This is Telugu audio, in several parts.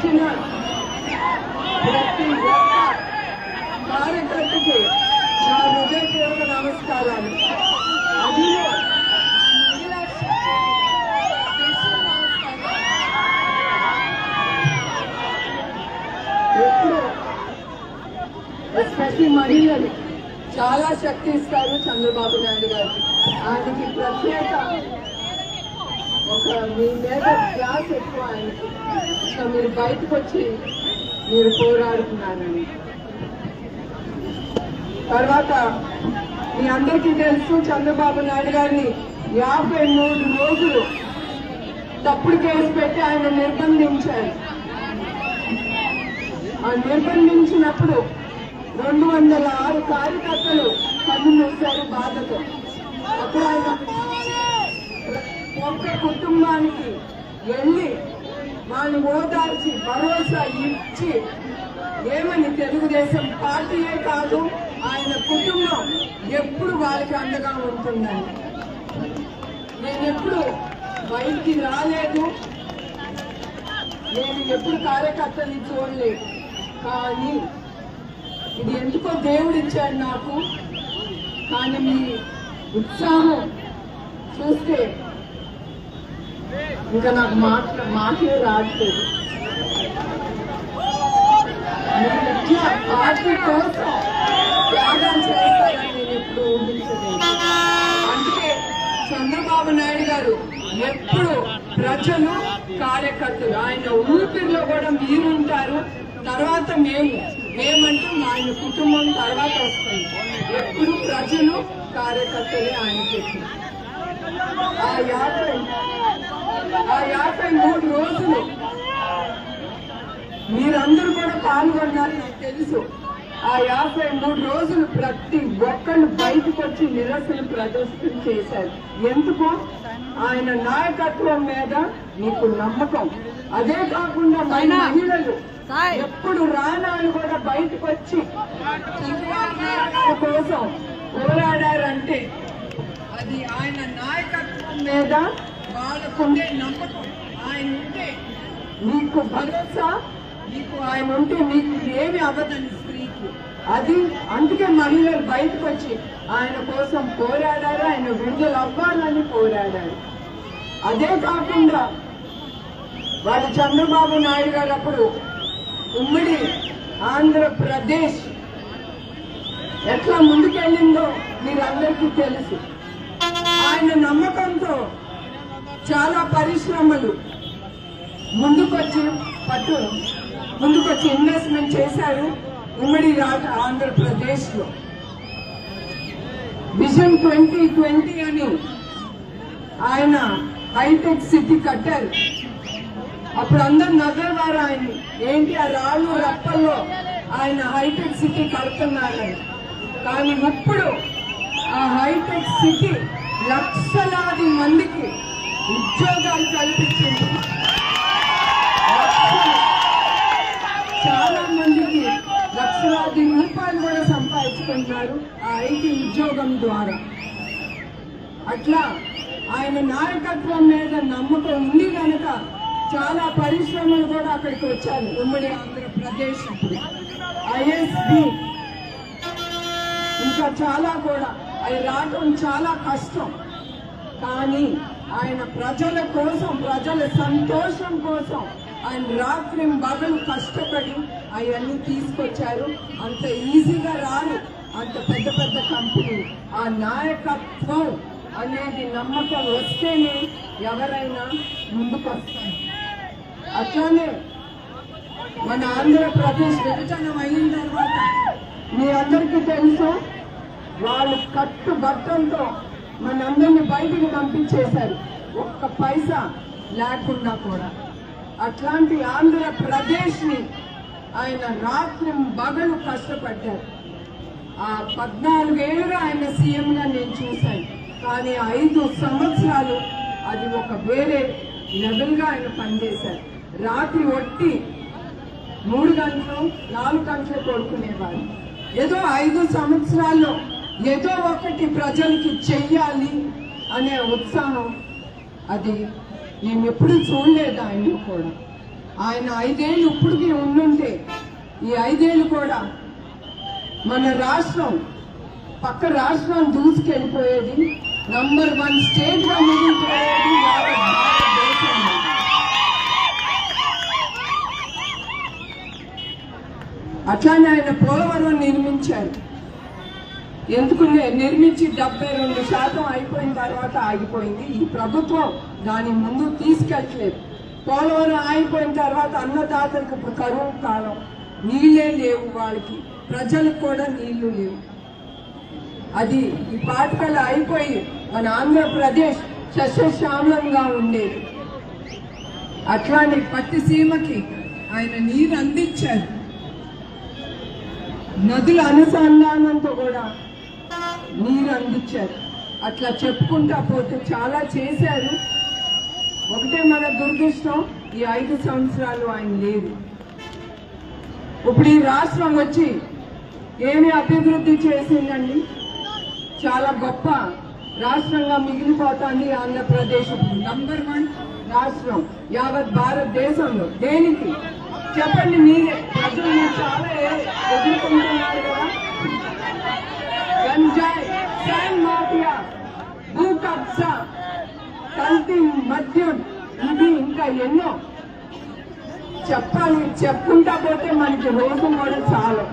వచ్చిన ప్రతి ఒక్క కార్యకర్తకి నా హృదయపూర్వక నమస్కారాలు. అందులో మహిళా ఎప్పుడు? ఎస్పెషల్లీ మహిళలు చాలా శక్తి ఇస్తారు చంద్రబాబు నాయుడు గారు ఆయనకి ప్రత్యేక మీ మీద క్లాస్ ఎక్కువ ఆయనకి ఇంకా మీరు బయటకు వచ్చి మీరు పోరాడుతున్నారని. తర్వాత మీ అందరికీ తెలుసు చంద్రబాబు నాయుడు గారిని యాభై మూడు రోజులు తప్పుడు కేసు పెట్టి ఆయన నిర్బంధించారు. ఆ నిర్బంధించినప్పుడు రెండు వందల ఆరు కార్యకర్తలు కన్ను మూశారు బాధతో. అప్పుడు ఆయన ఒక్క కుటుంబానికి వెళ్ళి వాళ్ళని ఓదార్చి భరోసా ఇచ్చి ఏమని తెలుగుదేశం పార్టీయే కాదు ఆయన కుటుంబం ఎప్పుడు వాళ్ళకి అండగా ఉంటుందని నేను ఎప్పుడు బయటికి రాలేదు. నేను ఎప్పుడు కార్యకర్తని చూడలేదు. కానీ ఇది ఎందుకో దేవుడు ఇచ్చాడు నాకు. కానీ మీ ఉత్సాహం చూస్తే ఇంకా నాకు మాట మాటలే రావట్లేదు ఇట్లా పార్టీ కోసం త్యాగాలు చేస్తారని నేను ఎప్పుడు ఊహించలేదు. అందుకే చంద్రబాబు నాయుడు గారు ఎప్పుడు ప్రజలు కార్యకర్తలు ఆయన ఊపిరిలో కూడా మీరుంటారు. తర్వాత మేము మేమంటూ ఆయన కుటుంబం తర్వాత వస్తుంది ఎప్పుడు ప్రజలు కార్యకర్తలే ఆయన చెప్పారు ఆ యాత్ర ఆ యాభై మూడు రోజులు. మీరందరూ కూడా పాల్గొన్నారు నాకు తెలుసు. ఆ యాభై మూడు రోజులు ప్రతి ఒక్కళ్ళు బయటకు వచ్చి నిరసన ప్రదర్శన చేశారు. ఎందుకు? ఆయన నాయకత్వం మీద మీకు నమ్మకం. అదే కాకుండా మన మహిళలు ఎప్పుడు రానాలు కూడా బయటకు వచ్చి కోసం పోరాడారంటే అది ఆయన నాయకత్వం మీద వాళ్ళకుండే నమ్మకం. ఆయన ఉంటే మీకు భరోసా మీకు ఆయన ఉంటే మీకు ఏమి అవ్వదని స్త్రీకి. అది అందుకే మహిళలు బయటకు వచ్చి ఆయన కోసం పోరాడారు ఆయన విడుదల అవ్వాలని పోరాడారు. అదే కాకుండా వాళ్ళు చంద్రబాబు నాయుడు గారు అప్పుడు ఉమ్మడి ఆంధ్రప్రదేశ్ ఎట్లా ముందుకెళ్ళిందో మీరందరికీ తెలుసు. ఆయన నమ్మకంతో చాలా పరిశ్రమలు. ముందుకొచ్చి పట్టు ముందుకొచ్చి ఇన్వెస్ట్మెంట్ చేశారు ఉమ్మడి రాష్ట్ర ఆంధ్రప్రదేశ్లో విజన్ ట్వంటీ ట్వంటీ అని ఆయన హైటెక్ సిటీ కట్టారు. అప్పుడు అందరు నవ్వేవారు ఆయన ఏంటి ఆ రాళ్ళు రప్పల్లో ఆయన హైటెక్ సిటీ కడుతున్నారని. కానీ ఇప్పుడు ఆ హైటెక్ సిటీ లక్షలాది మందికి ఉద్యోగాలు కల్పించింది చాలా మందికి లక్షలాది రూపాయలు కూడా సంపాదించుకుంటున్నారు ఆ ఐటీ ఉద్యోగం ద్వారా. అట్లా ఆయన నాయకత్వం మీద నమ్మకం ఉంది కనుక చాలా పరిశ్రమలు కూడా అక్కడికి వచ్చారు ఉమ్మడి ఆంధ్రప్రదేశ్ ఐఎస్బి ఇంకా చాలా కూడా. అవి రావడం చాలా కష్టం. కానీ ఆయన ప్రజల కోసం ప్రజల సంతోషం కోసం ఆయన రాత్రి బగలు కష్టపడి అవన్నీ తీసుకొచ్చారు. అంత ఈజీగా రారు అంత పెద్ద పెద్ద కంపెనీ. ఆ నాయకత్వం అనేది నమ్మకం వస్తేనే ఎవరైనా ముందుకు వస్తారు అట్లానే మన ఆంధ్రప్రదేశ్ విభజన అయిన తర్వాత మీ అందరికీ తెలుసు? వాళ్ళు కట్టు బట్టలతో మనందరిని బయటికి పంపించేశారు. ఒక్క పైసా లేకుండా కూడా. అట్లాంటి ఆంధ్రప్రదేశ్ని ఆయన రాత్రి బగలు కష్టపడ్డారు. ఆ పద్నాలుగేళ్ళుగా ఆయన సీఎంగా నేను చూశాను. కానీ ఐదు సంవత్సరాలు అది ఒక వేరే లెవెల్గా ఆయన పనిచేశారు. రాత్రి ఒట్టి మూడు గంటలు నాలుగు గంటలు కోరుకునేవారు ఏదో ఐదు సంవత్సరాల్లో ఏదో ఒకటి ప్రజలకి చెయ్యాలి అనే ఉత్సాహం అది నేను ఎప్పుడు చూడలేదు ఆయన కూడా. ఆయన ఐదేళ్ళు ఇప్పటికి ఉండుంటే ఈ ఐదేళ్ళు కూడా మన రాష్ట్రం పక్క రాష్ట్రం దూసుకెళ్ళిపోయేది నంబర్ వన్ స్టేట్గా మిగిలిపోయేది అట్లానే ఆయన పోలవరం నిర్మించారు. ఎందుకు నిర్మించి డెబ్బై రెండు శాతం అయిపోయిన తర్వాత ఆగిపోయింది. ఈ ప్రభుత్వం దాని ముందు తీసుకెళ్ళట్లేదు. పోలవరం ఆగిపోయిన తర్వాత అన్నదాతలకు ఇప్పుడు కరువు కాలం. నీళ్ళే లేవు వాళ్ళకి. ప్రజలకు కూడా నీళ్ళు లేవు. అది ఈ పాఠకాలు అయిపోయి మన ఆంధ్రప్రదేశ్ సస్యశ్యామలంగా ఉండేది. అట్లాంటి పత్తి సీమకి ఆయన నీరు అందించారు. నదుల అనుసంధానంతో కూడా నీరు అందించారు. అట్లా చెప్పుకుంటా పోతే చాలా చేశారు. ఒకటే మన దురదృష్టం ఈ ఐదు సంవత్సరాలు ఆయన లేదు ఇప్పుడు ఈ రాష్ట్రం వచ్చి ఏమి అభివృద్ధి చేసిందండి? చాలా గొప్ప రాష్ట్రంగా మిగిలిపోతుంది ఆంధ్రప్రదేశ్. నంబర్ వన్ రాష్ట్రం యావత్ భారతదేశంలో. దేనికి? చెప్పండి మీరే. ప్రజలు చాలా ఎదుర్కొంటున్నారు కదా. కల్తీ మద్యం. ఇది ఇంకా ఎన్నో. చెప్పాలి చెప్పుకుంటా పోతే మనకి రోజు కూడా చాలు.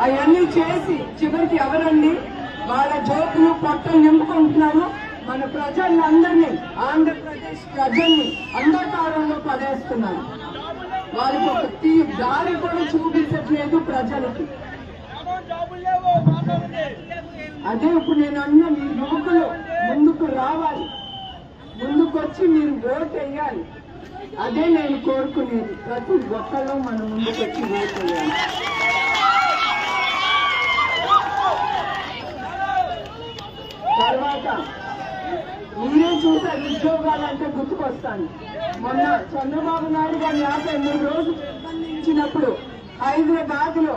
అవన్నీ చేసి చివరికి ఎవరండి? వాళ్ళ జోకులు పొట్టలు నింపుకుంటున్నారు మన ప్రజలందరినీ. ఆంధ్రప్రదేశ్ ప్రజల్ని అంధకారంలో పడేస్తున్నారు. వాళ్ళకి ఒక తీ దారి కూడా చూపించట్లేదు ప్రజలకి. అదే ఇప్పుడు నేను అన్న మీ యువకులు ముందుకు రావాలి. ముందుకొచ్చి మీరు ఓట్ వేయాలి అదే నేను కోరుకునేది. ప్రతి ఒక్కళ్ళు మనం ముందుకొచ్చి ఓట్ వేయాలి తర్వాత మీరే చూసారు ఉద్యోగాలు అంటే గుర్తుకొస్తాను. మొన్న చంద్రబాబు నాయుడు గారు యాభై మూడు రోజులు ఇచ్చినప్పుడు హైదరాబాద్లో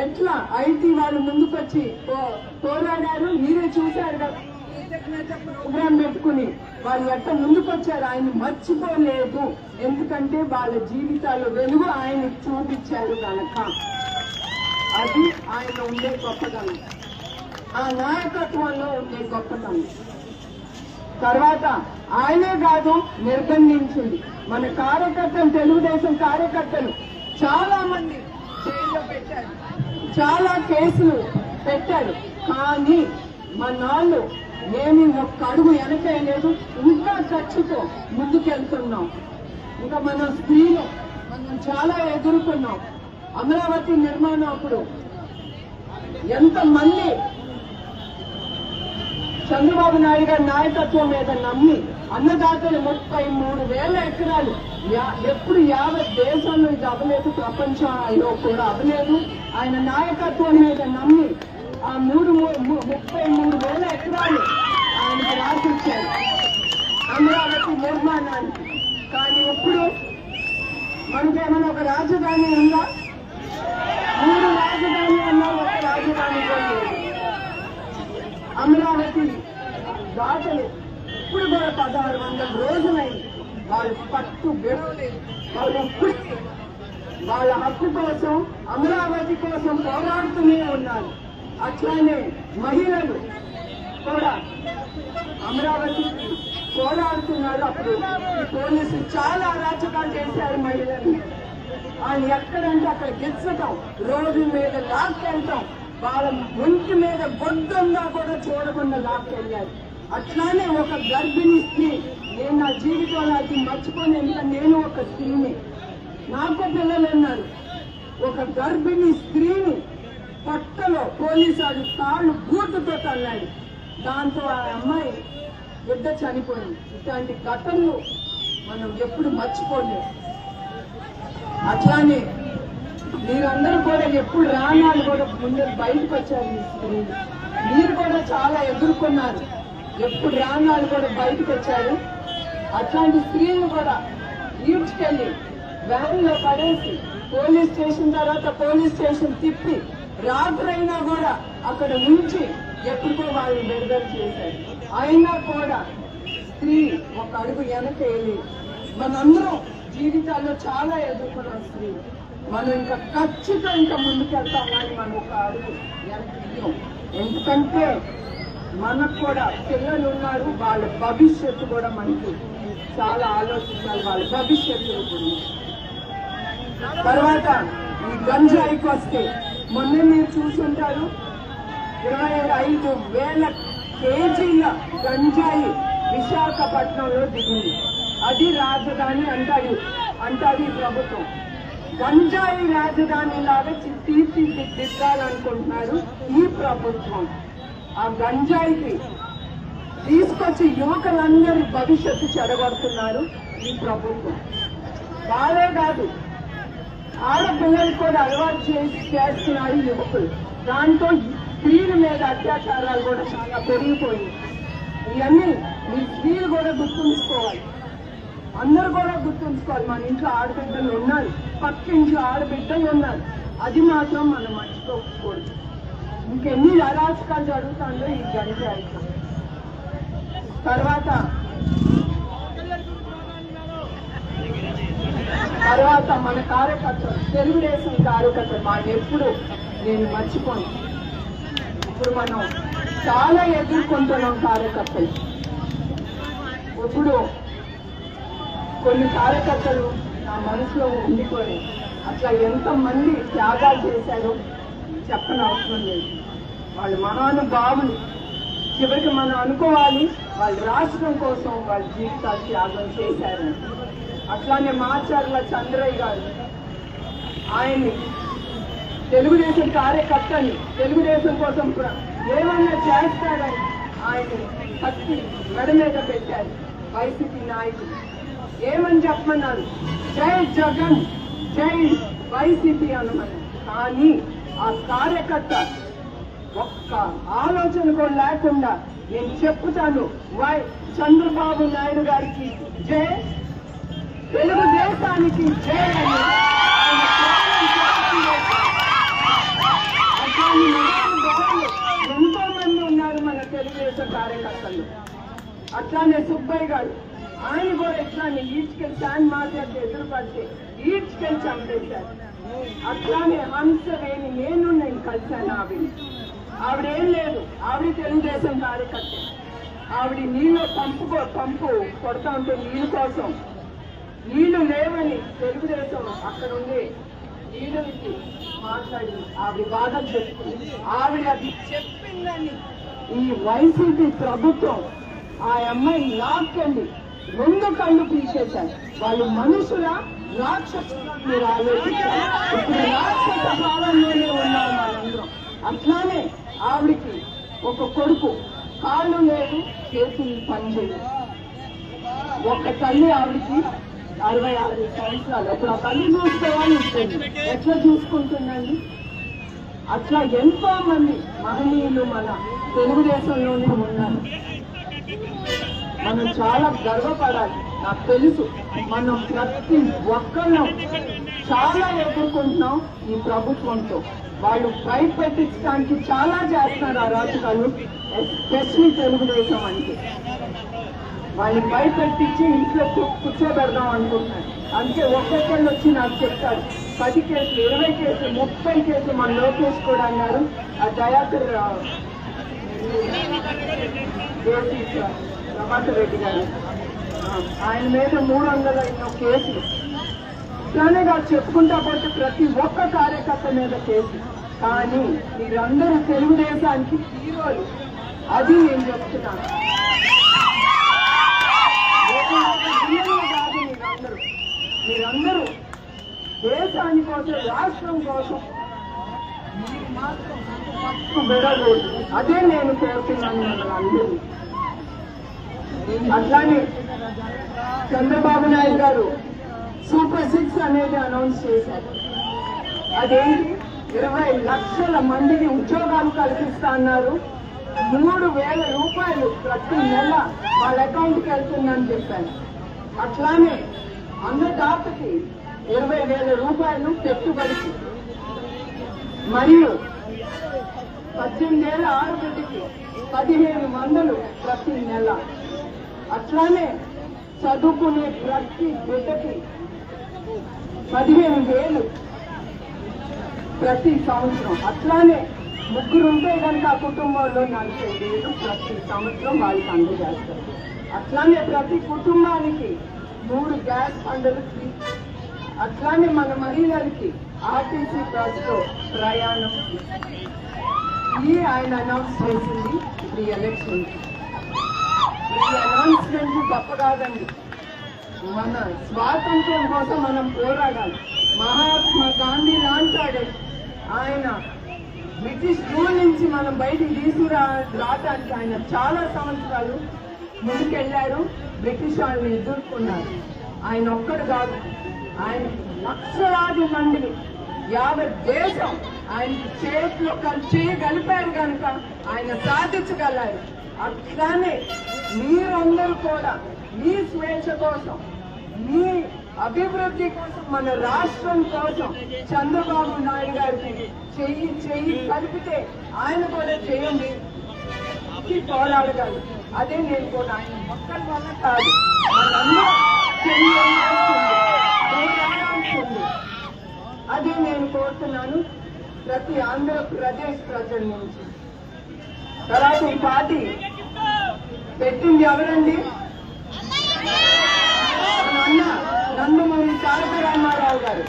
ఎట్లా ఐటీ వాళ్ళు ముందుకొచ్చి పో- పోరాడారు మీరే చూశారు కదా. ప్రోగ్రామ్ పెట్టుకుని వాళ్ళు ఎట్ట ముందుకొచ్చారు. ఆయన మర్చిపోలేదు. ఎందుకంటే వాళ్ళ జీవితాల్లో వెలుగు ఆయన చూపించారు కనుక. అది ఆయన ఉండే గొప్పతనం. ఆ నాయకత్వంలో ఉండే గొప్పతనం. తర్వాత ఆయనే కాదు నిర్బంధించింది. మన కార్యకర్తలు తెలుగుదేశం కార్యకర్తలు చాలా మంది జైల్లో పెట్టారు. చాలా కేసులు పెట్టారు. కానీ మనాళ్ళు ఏమి ఒక్క అడుగు వెనకేయలేదు ఇంకా ఖర్చుతో ముందుకెళ్తున్నాం. ఇంకా మన స్త్రీలు మనం చాలా ఎదుర్కొన్నాం. అమరావతి నిర్మాణం అప్పుడు ఎంతమంది చంద్రబాబు నాయుడు గారి నాయకత్వం మీద నమ్మి అన్నదాతలు ముప్పై మూడు వేల ఎకరాలు ఎప్పుడు యావత్ దేశంలో ఇది అవ్వలేదు ప్రపంచంలో కూడా అవ్వలేదు. ఆయన నాయకత్వం మీద నమ్మి ఆ మూడు ముప్పై మూడు ఆయనకి రాసిచ్చారు. అమరావతి నిర్మాణానికి. కానీ ఇప్పుడు మనకేమైనా ఒక రాజధాని ఉందా? మూడు రాజధాని అన్నా ఒక రాజధాని అమరావతి దాటలు ఇప్పుడు కూడా పదహారు వందల రోజులైంది. వాళ్ళు పట్టు విడవలేదు. వాళ్ళు ఇప్పటికీ వాళ్ళ హక్కు కోసం అమరావతి కోసం పోరాడుతూనే ఉన్నారు. అట్లానే మహిళలు. కూడా అమరావతి పోరాడుతున్నారు అప్పుడు. పోలీసులు చాలా అరాచకాలు చేశారు మహిళల్ని వాళ్ళు ఎక్కడంటే అక్కడ గెచ్చటం రోడ్డు మీద లాక్కెళ్ళటం వాళ్ళ ఒంటి మీద గొడ్డంగా కూడా చూడకుండా లాక్కెళ్ళారు. అట్లానే ఒక గర్భిణీ స్త్రీ నేను నా జీవితంలో అది మర్చిపోను నేను ఒక స్త్రీని. నాకు పిల్లలు ఉన్నారు. ఒక గర్భిణీ స్త్రీని పట్టలో పోలీసు వాడు కాళ్ళు గూటుతో తన్నాడు. దాంతో ఆ అమ్మాయి బిడ్డ చనిపోయింది. ఇట్లాంటి ఘటనలు మనం ఎప్పుడు మర్చిపోలేము అట్లానే మీరందరూ కూడా ఎప్పుడు రానాలు కూడా ముందు బయటకు వచ్చారు మీరు కూడా చాలా ఎదుర్కొన్నారు. ఎప్పుడు రానాలు కూడా బయటకు వచ్చారు. అట్లాంటి స్త్రీలు కూడా ఈడ్చుకెళ్ళి వ్యాన్లో పడేసి పోలీస్ స్టేషన్ తర్వాత పోలీస్ స్టేషన్ తిప్పి రాత్రైనా కూడా అక్కడ ఉంచి ఎప్పుడో వాళ్ళు విడుదల చేశారు. అయినా కూడా స్త్రీ ఒక అడుగు వెనకేలి మనందరం జీవితాల్లో చాలా ఎదుర్కొన్నాం స్త్రీ. మనం ఇంకా ఖచ్చితంగా ఇంకా ముందుకెళ్తాం కానీ మనం ఒక అడుగు వెనక్కి ఎందుకంటే మనకు కూడా పిల్లలు ఉన్నారు వాళ్ళ భవిష్యత్తు కూడా మనకి చాలా ఆలోచించాలి. వాళ్ళ భవిష్యత్తు గురించి తర్వాత ఈ గంజాయికి వస్తే మొన్న మీరు చూసుంటారు ఇరవై ఐదు వేల కేజీల గంజాయి విశాఖపట్నంలో దిగింది. అది రాజధాని అంటారు అంటారు ఈ ప్రభుత్వం. గంజాయి రాజధాని లాగా చి- తీర్చిదిద్దాలనుకుంటున్నారు ఈ ప్రభుత్వం. ఆ గంజాయికి తీసుకొచ్చి యువకులందరి భవిష్యత్తు చెడగొడుతున్నారు ఈ ప్రభుత్వం. వాళ్ళే కాదు ఆడపిల్లలు కూడా అలవాటు చేసి చేస్తున్నారు యువకులు. దాంతో స్త్రీల మీద అత్యాచారాలు కూడా చాలా పెరిగిపోయింది ఇవన్నీ మీ స్త్రీలు కూడా గుర్తుంచుకోవాలి. అందరు కూడా గుర్తుంచుకోవాలి. మన ఇంట్లో ఆడబిడ్డలు ఉన్నారు పక్క ఇంట్లో ఆడబిడ్డలు ఉన్నారు అది మాత్రం మనం మర్చిపోకూడదు. ఇంకెన్ని అరాచకాలు జరుగుతుందో ఈ గంజాయితో తర్వాత తర్వాత మన కార్యకర్తలు తెలుగుదేశం కార్యకర్తలు వాళ్ళు ఎప్పుడు నేను మర్చిపోను. ఇప్పుడు మనం చాలా ఎదుర్కొంటున్నాం కార్యకర్తలు ఇప్పుడు కొన్ని కార్యకర్తలు నా మనసులో ఉండిపోయి అట్లా ఎంతమంది త్యాగాలు చేశారో చెప్పని అవసరం లేదు. వాళ్ళు మహానుభావులు. చివరికి మనం అనుకోవాలి వాళ్ళ రాష్ట్రం కోసం వాళ్ళ జీవితాలు త్యాగం చేశారని. అట్లానే మాచర్ల చంద్రయ్య గారు ఆయన్ని తెలుగుదేశం కార్యకర్తని తెలుగుదేశం కోసం ఏమన్నా చేస్తాడని ఆయన కత్తి మెడ మీద పెట్టారు వైసీపీ నాయకులు. ఏమని చెప్పమన్నారు? జై జగన్ జై వైసీపీ అనమని కానీ ఆ కార్యకర్త ఒక్క ఆలోచన కూడా లేకుండా నేను చెప్తాను వై చంద్రబాబు నాయుడు గారికి జై తెలుగుదేశానికి జై అని ఆయన ప్రాణం త్యాగం చేశారు. అట్లాంటి మహానుభావులు ఎంతో మంది ఉన్నారు మన తెలుగుదేశం కార్యకర్తలు అట్లానే సుబ్బయ్య గారు ఆయన కూడా ఇట్లానే ఈడ్చుకెళ్ళి శాన్ మాట్లాడితే ఎదురుపడితే ఈడ్చుకెళ్ళి చంపేశారు. అట్లానే హంసవేణి నేను నేను కలిశాను ఆవిడ ఆవిడేం లేదు ఆవిడ తెలుగుదేశం కార్యకర్త. ఆవిడ నీళ్ళు పంపు పంపు కొడతా ఉంటే నీళ్ళ కోసం. నీళ్ళు లేవని తెలుగుదేశం అక్కడ ఉండే లీడర్కి మాట్లాడి ఆవిడ బాధలు చెప్పుకుంది ఆవిడ అది చెప్పిందని ఈ వైసీపీ ప్రభుత్వం ఆ అమ్మాయి లాక్కెళ్ళి రెండు కళ్ళు తీసేశారు. వాళ్ళు మనుషుల రాక్షసులా మీరు ఆలోచించారు ఇప్పుడు రాక్షస కాలంలోనే ఉన్నారు మనందరం. అట్లానే ఆవిడికి ఒక కొడుకు. కాళ్ళు లేదు చేతులు పనిచేయదు ఒక తల్లి ఆవిడకి అరవై ఆరు సంవత్సరాలు. ఇప్పుడు ఆ తల్లి చూసుకోవాలి ఉంటుంది ఎట్లా చూసుకుంటుందండి? అట్లా ఎంతో మంది మహనీయులు మన తెలుగుదేశంలోనే ఉన్నారు. మనం చాలా గర్వపడాలి. నాకు తెలుసు మనం ప్రతి ఒక్కళ్ళం చాలా ఎదుర్కొంటున్నాం ఈ ప్రభుత్వంతో. వాళ్ళు భయపెట్టించడానికి చాలా చేస్తున్నారు ఆ రాజకాలు ఎస్పెషలీ తెలుగుదేశం అంటే. వాళ్ళని భయపెట్టించి ఇంట్లో కూర్చోబెడదాం అనుకుంటున్నాను. అంతే ఒక్కొక్కళ్ళు వచ్చి నాకు చెప్తారు పది కేసులు ఇరవై కేసులు ముప్పై కేసులు మన లోకేష్ కూడా అన్నారు. ఆ దయాకర్ ఆ, ప్రభాకర్ రెడ్డి గారు. ఆయన మీద మూడు వందల ఎన్నో కేసులు. ఇట్లానే కాదు చెప్పుకుంటా పోతే ప్రతి ఒక్క కార్యకర్త మీద కేసు కానీ మీరందరూ తెలుగుదేశానికి హీరోలు. అది నేను చెప్తున్నాను. మీరందరూ దేశాని కోసం రాష్ట్రం కోసం మీరు మాత్రం అదే నేను కోరుతున్నాను అందరూ. అట్లానే చంద్రబాబు నాయుడు గారు సూపర్ సిక్స్ అనేది అనౌన్స్ చేశారు. అదేంటి? ఇరవై లక్షల మందికి ఉద్యోగాలు కల్పిస్తా అన్నారు. మూడు వేల రూపాయలు ప్రతి నెల వాళ్ళ అకౌంట్కి వెళ్తుందని చెప్పాను. అట్లానే అన్నదాతకి ఇరవై వేల రూపాయలు పెట్టుబడికి మరియు పద్దెనిమిదేళ్ళ ఆడబిడ్డకి పదిహేను వందలు ప్రతి నెల. అట్లానే చదువుకునే ప్రతి బిడ్డకి పదిహేను వేలు ప్రతి సంవత్సరం. అట్లానే ముగ్గురు ఉంటే కనుక ఆ కుటుంబంలో నలభై వేలు ప్రతి సంవత్సరం వాళ్ళకి అందజేస్తారు అట్లానే ప్రతి కుటుంబానికి మూడు గ్యాస్ పండుగలు ఫ్రీ. అట్లానే మన మహిళలకి ఆర్టీసీ బస్సులో ప్రయాణం ఇది ఆయన అనౌన్స్ చేసింది ఇప్పుడు ఈ ఎలక్షన్ ఈ అనౌన్స్మెంట్ గొప్ప కాదండి మన స్వాతంత్ర్యం కోసం మనం పోరాడాలి. మహాత్మా గాంధీ లాంటాడు. ఆయన బ్రిటిష్ రూల్ నుంచి మనం బయటికి తీసుకురా రావడానికి ఆయన చాలా సంవత్సరాలు ముందుకెళ్ళారు. బ్రిటిష్ వాళ్ళని ఎదుర్కొన్నారు. ఆయన ఒక్కడు కాదు. ఆయన లక్షలాది మందిని యావత్ దేశం ఆయన చేతిలో చేయగలిపారు కనుక ఆయన సాధించగలరు అట్లానే మీరందరూ కూడా మీ స్వేచ్ఛ కోసం మీ అభివృద్ధి కోసం మన రాష్ట్రం కోసం చంద్రబాబు నాయుడు గారికి చెయ్యి చెయ్యి కలిపితే ఆయన కూడా చేయండి. పోరాడగలరు. అదే నేను కూడా ఆయన మొక్కల వల్ల కాదు. చెయ్యాల్సింది, అదే నేను కోరుతున్నాను ప్రతి ఆంధ్రప్రదేశ్ ప్రజల నుంచి. తర్వాత ఈ పార్టీ పెట్టింది ఎవరండి? నందమూరి తారక రామారావు గారు.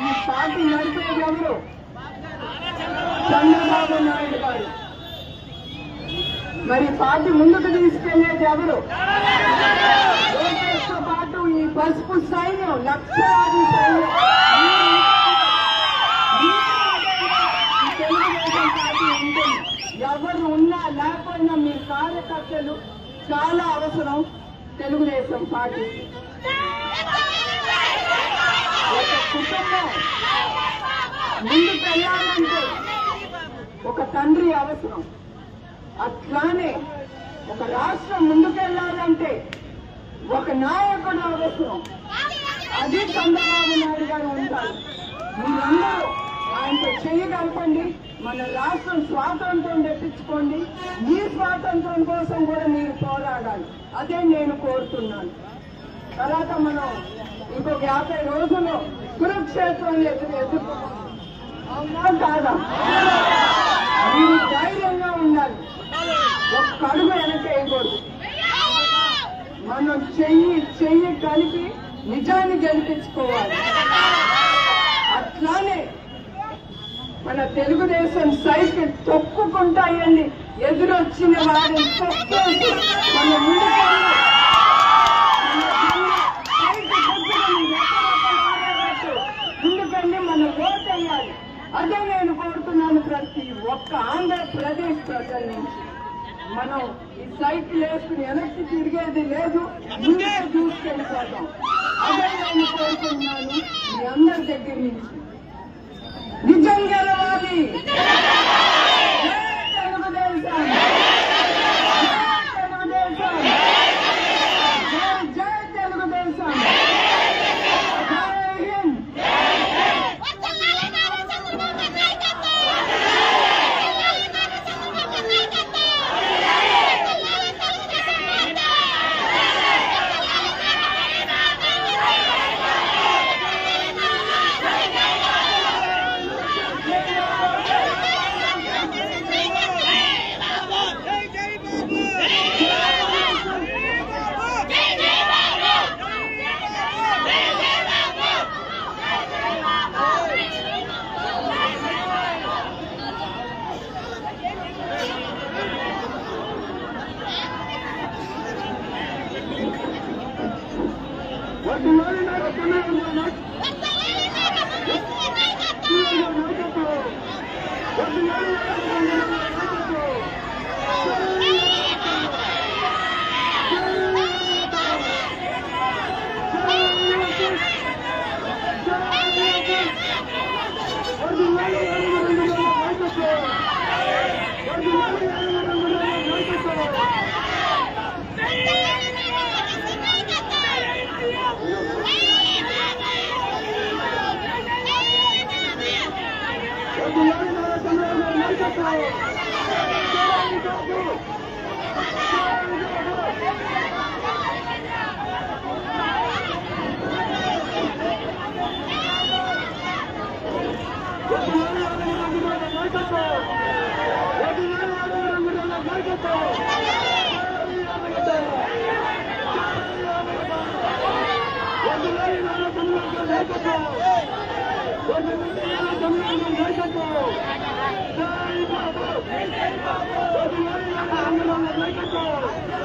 ఈ పార్టీ నడిపేది ఎవరు? చంద్రబాబు నాయుడు గారు. మరి పార్టీ ముందుకు తీసుకెళ్ళేది ఎవరు? లోకేష్తో పాటు ఈ పసుపు సైన్యం లక్షలాది సైన్యం. ఎవరు ఉన్నా లేకపోయినా మీ కార్యకర్తలు చాలా అవసరం తెలుగుదేశం పార్టీ. ఒక కుటుంబం ముందుకు వెళ్ళాలంటే ఒక తండ్రి అవసరం. అట్లానే ఒక రాష్ట్రం ముందుకెళ్ళాలంటే ఒక నాయకుడు అవసరం. అది చంద్రబాబు నాయుడు గారు ఉంటారు. మీరందరూ ఆయనతో చేయగలపండి మన రాష్ట్రం స్వాతంత్రం తెప్పించుకోండి. ఈ స్వాతంత్రం కోసం కూడా మీరు పోరాడాలి. అదే నేను కోరుతున్నాను. తర్వాత మనం ఇంకొక యాభై రోజుల్లో కురుక్షేత్రం ఎదురు ఎదుర్కోవాలి. అవునా కాదా? మీరు ధైర్యంగా ఉండాలి. ఒక్క అడుగు వెనకేయకూడదు మనం చెయ్యి చెయ్యి కలిపి నిజాన్ని గెలిపించుకోవాలి. అట్లానే మన తెలుగుదేశం సైకిల్ తొక్కుకుంటాయని ఎదురొచ్చిన వారిని తొక్కేసి మన ముందుకెళ్ళి ముందుకెళ్ళి మనం ఓటేయాలి అదే నేను కోరుతున్నాను ప్రతి ఒక్క ఆంధ్రప్రదేశ్ ప్రజల నుంచి. మనం ఈ సైకిల్ వేసుకుని వెనక్కి తిరిగేది లేదు ముందే చూసుకెళ్ళిపోతాం అదే నేను కోరుతున్నాను మీ అందరి దగ్గర నుంచి. Tenggara Wangi. నాయకత్వం